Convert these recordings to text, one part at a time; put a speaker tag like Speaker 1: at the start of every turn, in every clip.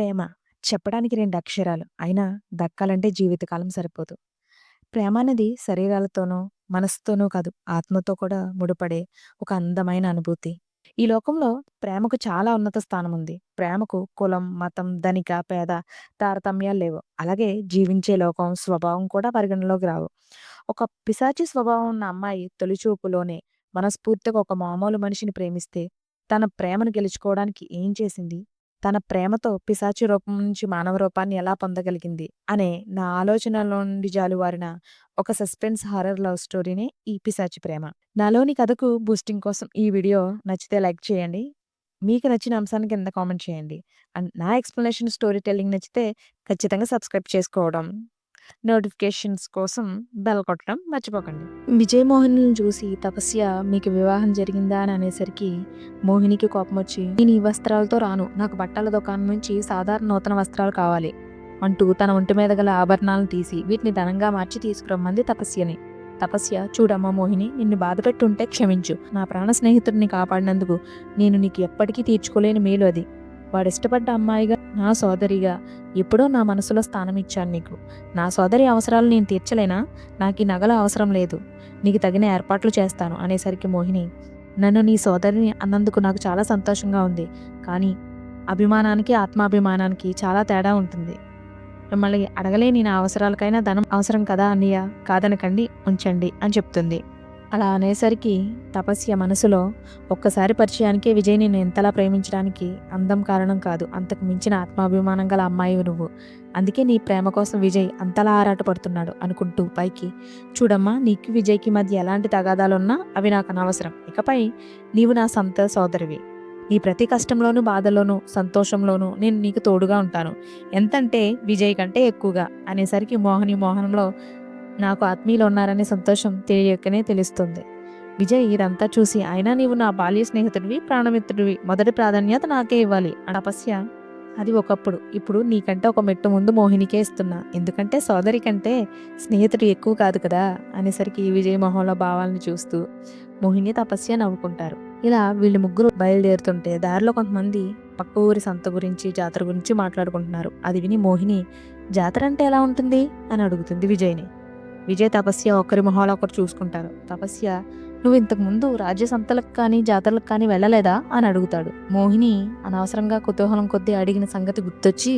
Speaker 1: ప్రేమ చెప్పడానికి రెండు అక్షరాలు. అయినా దక్కాలంటే జీవితకాలం సరిపోదు. ప్రేమ అనేది శరీరాలతోనో, మనసుతోనో కాదు ఆత్మతో కూడా ముడిపడే ఒక అందమైన అనుభూతి. ఈ లోకంలో ప్రేమకు చాలా ఉన్నత స్థానం ఉంది. ప్రేమకు కులం, మతం, ధనిక, పేద తారతమ్యాలు లేవు. అలాగే జీవించే లోకం, స్వభావం కూడా పరిగణలోకి రావు. ఒక పిశాచి స్వభావం ఉన్న అమ్మాయి తొలిచూపులోనే మనస్ఫూర్తిగా ఒక మామూలు మనిషిని ప్రేమిస్తే తన ప్రేమను గెలుచుకోవడానికి ఏం చేసింది? తన ప్రేమతో పిశాచి రూపం నుంచి మానవ రూపాన్ని ఎలా పొందగలిగింది? అనే నా ఆలోచనలో నుండి జాలువారిన ఒక సస్పెన్స్ హారర్ లవ్ స్టోరీనే ఈ పిశాచి ప్రేమ. నాలోని కథకు బూస్టింగ్ కోసం ఈ వీడియో నచ్చితే లైక్ చేయండి. మీకు నచ్చిన అంశాన్ని కింద కామెంట్ చేయండి. అండ్ నా ఎక్స్‌ప్లనేషన్ స్టోరీ టెల్లింగ్ నచ్చితే ఖచ్చితంగా సబ్స్క్రైబ్ చేసుకోవడం, నోటిఫికేషన్స్ కోసం బెల్ కొట్టడం మర్చిపోకండి. విజయ్ మోహినిని చూసి తపస్య మీకు వివాహం జరిగిందా అని అనేసరికి మోహినికి కోపం వచ్చి నేను ఈ వస్త్రాలతో రాను. నాకు బట్టల దుకాణం నుంచి సాధారణ నూతన వస్త్రాలు కావాలి అంటూ తన ఒంటి మీద గల ఆభరణాలను తీసి వీటిని ధనంగా మార్చి తీసుకురమ్మంది తపస్యని. తపస్య చూడమ్మా మోహిని నిన్ను బాధపెట్టుంటే క్షమించు. నా ప్రాణ స్నేహితుడిని కాపాడినందుకు నేను నీకు ఎప్పటికీ తీర్చుకోలేని మేలు అది. వాడు ఇష్టపడ్డ అమ్మాయిగా, నా సోదరిగా ఎప్పుడో నా మనసులో స్థానం ఇచ్చాను నీకు. నా సోదరి అవసరాలు నేను తీర్చలేనా? నాకీ నగల అవసరం లేదు. నీకు తగిన ఏర్పాట్లు చేస్తాను అనేసరికి మోహిని నన్ను నీ సోదరిని అన్నందుకు నాకు చాలా సంతోషంగా ఉంది. కానీ అభిమానానికి, ఆత్మాభిమానానికి చాలా తేడా ఉంటుంది. మిమ్మల్ని అడగలేని నా అవసరాలకైనా ధనం అవసరం కదా అన్నయ్య. కాదనకండి ఉంచండి అని చెప్తుంది. అలా అనేసరికి తపస్య మనసులో ఒక్కసారి పరిచయానికే విజయ్ నిన్ను ఎంతలా ప్రేమించడానికి అందం కారణం కాదు. అంతకు మించిన ఆత్మాభిమానం గల అమ్మాయి నువ్వు. అందుకే నీ ప్రేమ కోసం విజయ్ అంతలా ఆరాటపడుతున్నాడు అనుకుంటూ పైకి చూడమ్మా నీకు విజయ్‌కి మధ్య ఎలాంటి తగాదాలున్నా అవి నాకు అనవసరం. ఇకపై నీవు నా సొంత సోదరివి. నీ ప్రతి కష్టంలోనూ, బాధల్లోనూ, సంతోషంలోనూ నేను నీకు తోడుగా ఉంటాను. ఎంతంటే విజయ్ కంటే ఎక్కువగా అనేసరికి మోహని మోహనంలో నాకు ఆత్మీయులు ఉన్నారనే సంతోషం తెలియకనే తెలుస్తుంది. విజయ్ ఇదంతా చూసి అయినా నీవు నా బాల్య స్నేహితుడివి, ప్రాణమిత్రుడివి. మొదటి ప్రాధాన్యత నాకే ఇవ్వాలి. తపస్య అది ఒకప్పుడు. ఇప్పుడు నీకంటే ఒక మెట్టు ముందు మోహినికే ఇస్తున్నా. ఎందుకంటే సోదరి కంటే స్నేహితుడు ఎక్కువ కాదు కదా! అనేసరికి విజయ్ మొహంలో భావాలను చూస్తూ మోహిని, తపస్య నవ్వుకుంటారు. ఇలా వీళ్ళు ముగ్గురు బయలుదేరుతుంటే దారిలో కొంతమంది పక్క ఊరి సంత గురించి, జాతర గురించి మాట్లాడుకుంటున్నారు. అది విని మోహిని జాతర అంటే ఎలా ఉంటుంది? అని అడుగుతుంది విజయ్‌ని. విజయ్, తపస్య ఒకరి మొహాలు ఒకరు చూసుకుంటారు. తపస్య నువ్వు ఇంతకుముందు రాజ్య సంతలకు కానీ, జాతరలకు కానీ వెళ్ళలేదా? అని అడుగుతాడు. మోహిని అనవసరంగా కుతూహలం కొద్దీ అడిగిన సంగతి గుర్తొచ్చి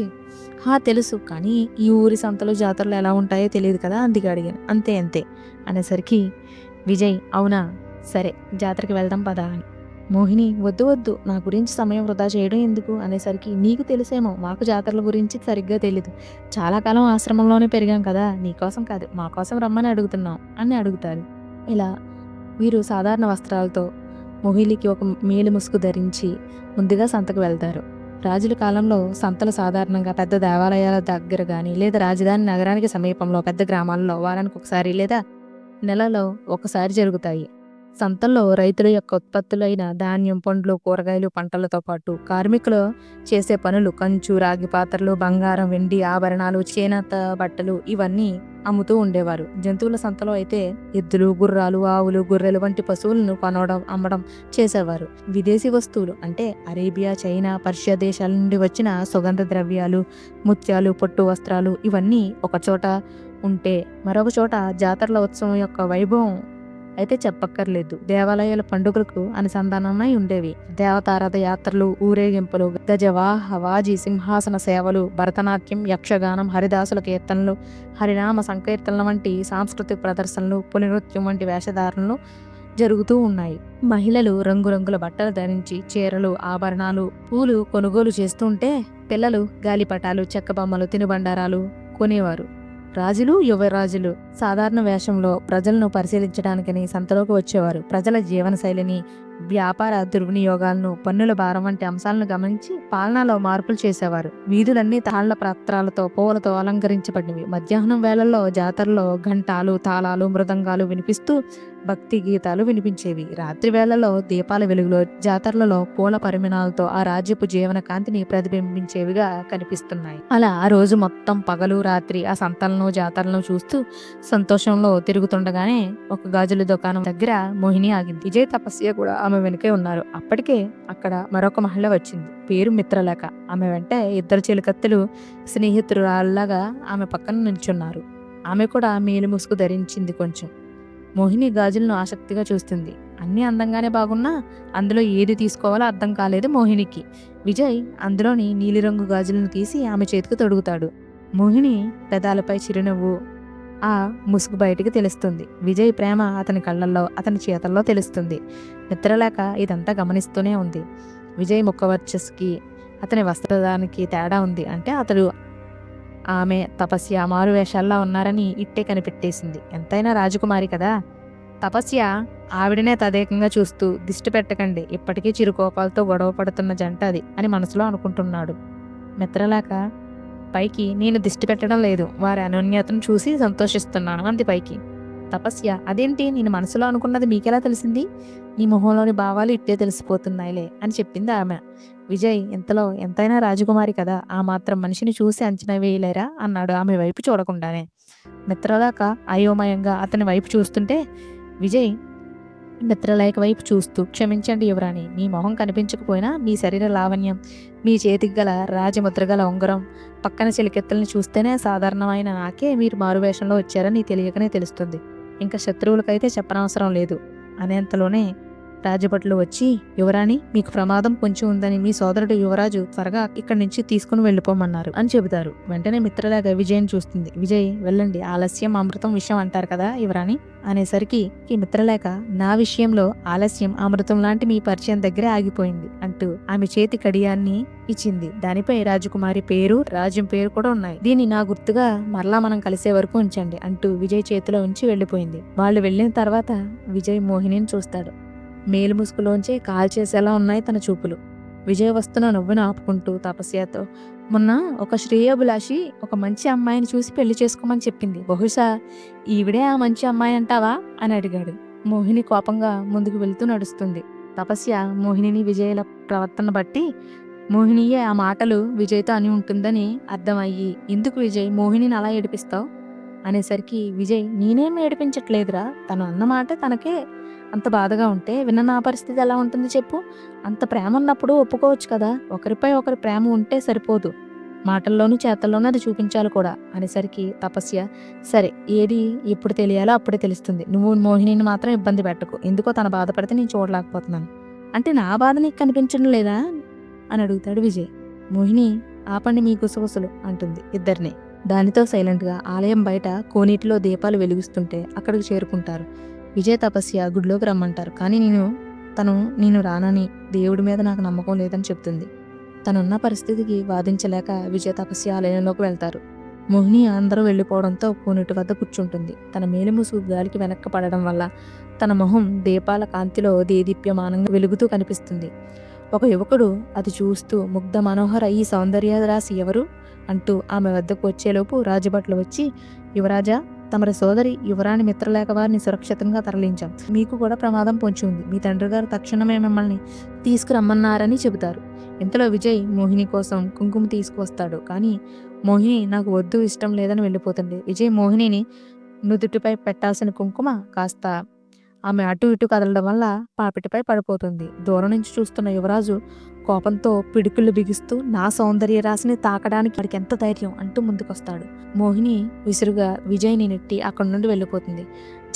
Speaker 1: హా! తెలుసు. కానీ ఈ ఊరి సంతలు, జాతరలు ఎలా ఉంటాయో తెలియదు కదా! అందుకే అడిగాను. అంతే అంతే అనేసరికి విజయ్ అవునా! సరే జాతరకి వెళ్దాం పదా అని. మోహిని వద్దు వద్దు నా గురించి సమయం వృధా చేయడం ఎందుకు? అనేసరికి నీకు తెలుసేమో మాకు జాతరల గురించి సరిగ్గా తెలీదు. చాలా కాలం ఆశ్రమంలోనే పెరిగాం కదా! నీకోసం కాదు మా కోసం రమ్మని అడుగుతున్నాం అని అడుగుతారు. ఇలా వీరు సాధారణ వస్త్రాలతో మొహిలికి ఒక మేలు ముసుగు ధరించి ముందుగా సంతకు వెళ్తారు. రాజుల కాలంలో సంతలు సాధారణంగా పెద్ద దేవాలయాల దగ్గర కానీ లేదా రాజధాని నగరానికి సమీపంలో పెద్ద గ్రామాల్లో వారానికి ఒకసారి లేదా నెలలో ఒకసారి జరుగుతాయి. సంతల్లో రైతుల యొక్క ఉత్పత్తులైన ధాన్యం, పండ్లు, కూరగాయలు, పంటలతో పాటు కార్మికులు చేసే పనులు కంచు, రాగి పాత్రలు, బంగారం, వెండి ఆభరణాలు, చేనేత బట్టలు ఇవన్నీ అమ్ముతూ ఉండేవారు. జంతువుల సంతలో అయితే ఎద్దులు, గుర్రాలు, ఆవులు, గొర్రెలు వంటి పశువులను కొనడం, అమ్మడం చేసేవారు. విదేశీ వస్తువులు అంటే అరేబియా, చైనా, పర్షియా దేశాల నుండి వచ్చిన సుగంధ ద్రవ్యాలు, ముత్యాలు, పట్టు వస్త్రాలు ఇవన్నీ ఒకచోట ఉంటే మరొక చోట జాతరల ఉత్సవం యొక్క వైభవం అయితే చెప్పక్కర్లేదు. దేవాలయాల పండుగలకు అనుసంధానమై ఉండేవి. దేవతారథ యాత్రలు, ఊరేగింపులు, గజవాహవాజీ సింహాసన సేవలు, భరతనాట్యం, యక్షగానం, హరిదాసుల కీర్తనలు, హరినామ సంకీర్తనల వంటి సాంస్కృతిక ప్రదర్శనలు, పులినృత్యం వంటి వేషధారణలు జరుగుతూ ఉన్నాయి. మహిళలు రంగురంగుల బట్టలు ధరించి చీరలు, ఆభరణాలు, పూలు కొనుగోలు చేస్తుంటే పిల్లలు గాలిపటాలు, చెక్క బొమ్మలు, తినుబండారాలు కొనేవారు. రాజులు, యువరాజులు సాధారణ వేషంలో ప్రజలను పరిశీలించడానికని సంతలోకి వచ్చేవారు. ప్రజల జీవనశైలిని, వ్యాపార దుర్వినియోగాలను, పన్నుల భారం వంటి అంశాలను గమనించి పాలనలో మార్పులు చేసేవారు. వీధులన్నీ తాళ్ళ పత్రాలతో, పూలతో అలంకరించబడినవి. మధ్యాహ్నం వేళల్లో జాతరలో ఘంటాలు, తాళాలు, మృదంగాలు వినిపిస్తూ భక్తి గీతాలు వినిపించేవి. రాత్రి వేళల్లో దీపాల వెలుగులో జాతరలలో పూల పరిమాణాలతో ఆ రాజ్యపు జీవన కాంతిని ప్రతిబింబించేవిగా కనిపిస్తున్నాయి. అలా ఆ రోజు మొత్తం పగలు, రాత్రి ఆ సంతలను, జాతరలను చూస్తూ సంతోషంలో తిరుగుతుండగానే ఒక గాజుల దుకాణం దగ్గర మోహిని ఆగింది. విజయ్, తపస్య కూడా ఆమె వెనుకే ఉన్నారు. అప్పటికే అక్కడ మరొక మహిళ వచ్చింది. పేరు మిత్రలేఖ. ఆమె వెంట ఇద్దరు చెలికత్తెలు స్నేహితురాల్లాగా ఆమె పక్కన నిల్చున్నారు. ఆమె కూడా మేలు ముసుగు ధరించింది కొంచెం. మోహిని గాజులను ఆసక్తిగా చూస్తుంది. అన్నీ అందంగానే బాగున్నా అందులో ఏది తీసుకోవాలో అర్థం కాలేదు మోహినికి. విజయ్ అందులోని నీలిరంగు గాజులను తీసి ఆమె చేతికి తొడుగుతాడు. మోహిని పెదాలపై చిరునవ్వు ఆ ముసుగు బయటికి తెలుస్తుంది. విజయ్ ప్రేమ అతని కళ్ళల్లో అతని చేతల్లో తెలుస్తుంది. నిద్రలేక ఇదంతా గమనిస్తూనే ఉంది. విజయ్ ముఖవర్చస్కి అతని వస్త్రదానికి తేడా ఉంది. అంటే అతడు ఆమె తపస్య మారు వేషాల్లో ఉన్నారని ఇట్టే కనిపెట్టేసింది. ఎంతైనా రాజకుమారి కదా? తపస్య ఆవిడనే తదేకంగా చూస్తూ దిష్టి పెట్టకండి ఇప్పటికీ చిరుకోపాలతో గొడవ పడుతున్న జంట అది అని మనసులో అనుకుంటున్నాడు. మిత్రలేక పైకి నేను దిష్టి పెట్టడం లేదు. వారి అనోన్యతను చూసి సంతోషిస్తున్నాను అంది పైకి. తపస్య అదేంటి? నేను మనసులో అనుకున్నది మీకెలా తెలిసింది? నీ మొహంలోని భావాలు ఇట్టే తెలిసిపోతున్నాయిలే అని చెప్పింది ఆమె. విజయ్ ఇంతలో ఎంతైనా రాజకుమారి కదా ఆ మాత్రం మనిషిని చూసి అంచనా వేయలేరా? అన్నాడు ఆమె వైపు చూడకుండానే. మిత్రలేక అయోమయంగా అతని వైపు చూస్తుంటే విజయ్ నిద్రలేక వైపు చూస్తూ క్షమించండి యువరాణి మీ మొహం కనిపించకపోయినా మీ శరీర లావణ్యం మీ చేతికి గల రాజముద్ర గల ఉంగరం పక్కన చిలికెత్తల్ని చూస్తేనే సాధారణమైన నాకే మీరు మారువేషంలో వచ్చారని తెలియకనే తెలుస్తుంది. ఇంకా శత్రువులకైతే చెప్పనవసరం లేదు. అనేంతలోనే రాజభటులు వచ్చి యువరాణి మీకు ప్రమాదం పొంచి ఉందని మీ సోదరుడు యువరాజు త్వరగా ఇక్కడి నుంచి తీసుకుని వెళ్ళిపోమన్నారు అని చెబుతారు. వెంటనే మిత్రలాగా విజయ్ చూస్తుంది. విజయ్ వెళ్ళండి. ఆలస్యం అమృతం విషయం అంటారు కదా యువరాణి అనేసరికి ఈ మిత్రలేఖ నా విషయంలో ఆలస్యం అమృతం లాంటి మీ పరిచయం దగ్గరే ఆగిపోయింది అంటూ ఆమె చేతి కడియాన్ని ఇచ్చింది. దానిపై రాజకుమారి పేరు రాజ్యం పేరు కూడా ఉన్నాయి. దీన్ని నా గుర్తుగా మరలా మనం కలిసే వరకు ఉంచండి అంటూ విజయ్ చేతిలో ఉంచి వెళ్ళిపోయింది. వాళ్ళు వెళ్ళిన తర్వాత విజయ్ మోహినిని చూస్తాడు. మేలు ముసుగులోంచి కాల్చేసేలా ఉన్నాయి తన చూపులు. విజయ వస్తున్న నవ్వును ఆపుకుంటూ తపస్యతో మొన్న ఒక శ్రేయోభిలాషి ఒక మంచి అమ్మాయిని చూసి పెళ్ళి చేసుకోమని చెప్పింది. బహుశా ఈవిడే ఆ మంచి అమ్మాయి అంటావా? అని అడిగాడు. మోహిని కోపంగా ముందుకు వెళ్తూ నడుస్తుంది. తపస్య మోహినిని విజయల ప్రవర్తన బట్టి మోహినియే ఆ మాటలు విజయ్తో అని ఉంటుందని అర్థమయ్యి ఎందుకు విజయ్? మోహినిని అలా ఏడిపిస్తావు? అనేసరికి విజయ్ నేనేం ఏడిపించట్లేదురా. తను అన్నమాట తనకే అంత బాధగా ఉంటే విన్న నా పరిస్థితి ఎలా ఉంటుంది చెప్పు? అంత ప్రేమ ఉన్నప్పుడు ఒప్పుకోవచ్చు కదా. ఒకరిపై ఒకరి ప్రేమ ఉంటే సరిపోదు. మాటల్లోనూ చేతల్లోనూ అది చూపించాలి కూడా. అనేసరికి తపస్య సరే ఏది ఎప్పుడు తెలియాలో అప్పుడే తెలుస్తుంది. నువ్వు మోహినిని మాత్రం ఇబ్బంది పెట్టకు. ఎందుకో తన బాధపడితే నేను చూడలేకపోతున్నాను. అంటే నా బాధ నీకు కనిపించడం లేదా? అని అడుగుతాడు విజయ్. మోహిని ఆపండి మీ గుసగుసలు అంటుంది ఇద్దరిని. దానితో సైలెంట్గా ఆలయం బయట కోనీటిలో దీపాలు వెలిగిస్తుంటే అక్కడికి చేరుకుంటారు. విజయ తపస్య గుడిలోకి రమ్మంటారు. కానీ నేను తను నేను రానని దేవుడి మీద నాకు నమ్మకం లేదని చెప్తుంది. తనున్న పరిస్థితికి వాదించలేక విజయ తపస్య ఆలయంలోకి వెళ్తారు. మోహిని అందరూ వెళ్ళిపోవడంతో కోనేటి వద్ద కూర్చుంటుంది. తన మేలుముసు గాలికి వెనక్కి పడడం వల్ల తన మొహం దీపాల కాంతిలో దేదీప్యమానంగా వెలుగుతూ కనిపిస్తుంది. ఒక యువకుడు అది చూస్తూ ముగ్ధ మనోహర ఈ సౌందర్య రాశి ఎవరు? అంటూ ఆమె వద్దకు వచ్చేలోపు రాజభట్లు వచ్చి యువరాజా తమరి సోదరి యువరాణి మిత్రలేఖ వారిని సురక్షితంగా తరలించాం. మీకు కూడా ప్రమాదం పొంచి ఉంది. మీ తండ్రి గారు తక్షణమే మిమ్మల్ని తీసుకురమ్మన్నారని చెబుతారు. ఇంతలో విజయ్ మోహిని కోసం కుంకుమ తీసుకువస్తాడు. కానీ మోహిని నాకు వద్దు ఇష్టం లేదని వెళ్ళిపోతుంది. విజయ్ మోహినిని నుదుటిపై పెట్టాల్సిన కుంకుమ కాస్త ఆమె అటు ఇటు కదలడం వల్ల పాపిటిపై పడిపోతుంది. దూరం నుంచి చూస్తున్న యువరాజు కోపంతో పిడుకులు బిగిస్తూ నా సౌందర్య రాశిని తాకడానికి వాడికి ఎంత ధైర్యం? అంటూ ముందుకొస్తాడు. మోహిని విసురుగా విజయ్ని నెట్టి అక్కడి నుండి వెళ్ళిపోతుంది.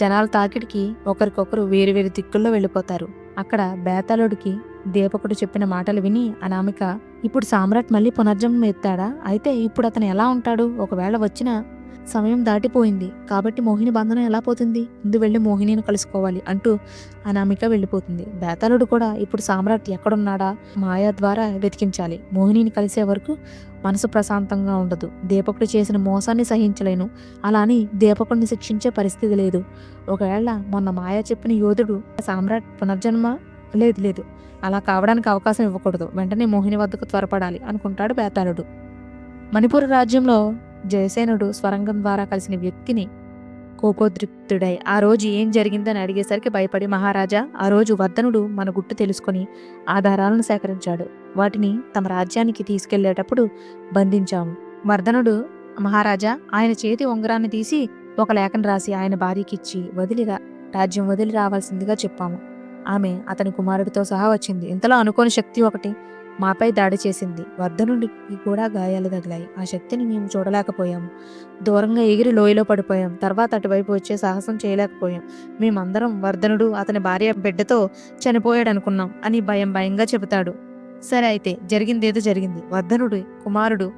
Speaker 1: జనాల తాకిడికి ఒకరికొకరు వేరు వేరు దిక్కుల్లో వెళ్ళిపోతారు. అక్కడ బేతాళుడికి దీపకుడు చెప్పిన మాటలు విని అనామిక ఇప్పుడు సామ్రాట్ మళ్ళీ పునర్జన్మ ఎత్తాడా? అయితే ఇప్పుడు అతను ఎలా ఉంటాడు? ఒకవేళ వచ్చిన సమయం దాటిపోయింది. కాబట్టి మోహిని బంధనం ఎలా పోతుంది? ముందు వెళ్ళి మోహినిని కలుసుకోవాలి అంటూ అనామిక వెళ్ళిపోతుంది. బేతాళుడు కూడా ఇప్పుడు సామ్రాట్ ఎక్కడున్నాడా? మాయా ద్వారా వెతికించాలి. మోహినిని కలిసే వరకు మనసు ప్రశాంతంగా ఉండదు. దీపకుడు చేసిన మోసాన్ని సహించలేను. అలా అని దీపకుడిని శిక్షించే పరిస్థితి లేదు. ఒకవేళ మొన్న మాయా చెప్పిన యోధుడు సామ్రాట్ పునర్జన్మ లేదు లేదు. అలా కావడానికి అవకాశం ఇవ్వకూడదు. వెంటనే మోహిని వద్దకు త్వరపడాలి అనుకుంటాడు బేతాళుడు. మణిపూర్ రాజ్యంలో జయసేనుడు స్వరంగం ద్వారా కలిసిన వ్యక్తిని కోపోద్రిక్తుడై ఆ రోజు ఏం జరిగిందని అడిగేసరికి భయపడి మహారాజా ఆ రోజు వర్ధనుడు మన గుట్టు తెలుసుకొని ఆధారాలను సేకరించాడు. వాటిని తమ రాజ్యానికి తీసుకెళ్ళేటప్పుడు బంధించాము. వర్ధనుడు మహారాజా ఆయన చేతి ఉంగరాన్ని తీసి ఒక లేఖను రాసి ఆయన భార్యకిచ్చి వదిలిరా రాజ్యం వదిలి రావాల్సిందిగా చెప్పాము. ఆమె అతని కుమారుడితో సహా వచ్చింది. ఇంతలో అనుకోని శక్తి ఒకటి మాపై దాడి చేసింది. వర్ధనుడికి కూడా గాయాలు తగిలాయి. ఆ శక్తిని మేము చూడలేకపోయాము దూరంగా ఎగిరి లోయలో పడిపోయాం. తర్వాత అటువైపు వచ్చే సాహసం చేయలేకపోయాం. మేమందరం వర్ధనుడు అతని భార్య బిడ్డతో చనిపోయాడు అనుకున్నాం అని భయం భయంగా చెబుతాడు. సరే అయితే జరిగిందేదో జరిగింది. వర్ధనుడు కుమారుడు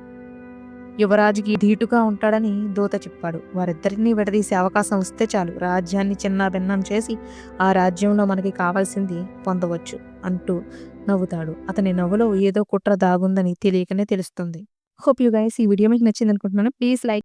Speaker 1: యువరాజుకి ధీటుగా ఉంటాడని దూత చెప్పాడు. వారిద్దరినీ విడదీసే అవకాశం వస్తే చాలు. రాజ్యాన్ని చిన్న భిన్నం చేసి ఆ రాజ్యంలో మనకి కావాల్సింది పొందవచ్చు అంటూ నవ్వుతాడు. అతని నవ్వులో ఏదో కుట్ర దాగుందని తెలియకనే తెలుస్తుంది. హోప్ యూ గైస్ ఈ వీడియో మీకు నచ్చింది అనుకుంటున్నాను ప్లీజ్ లైక్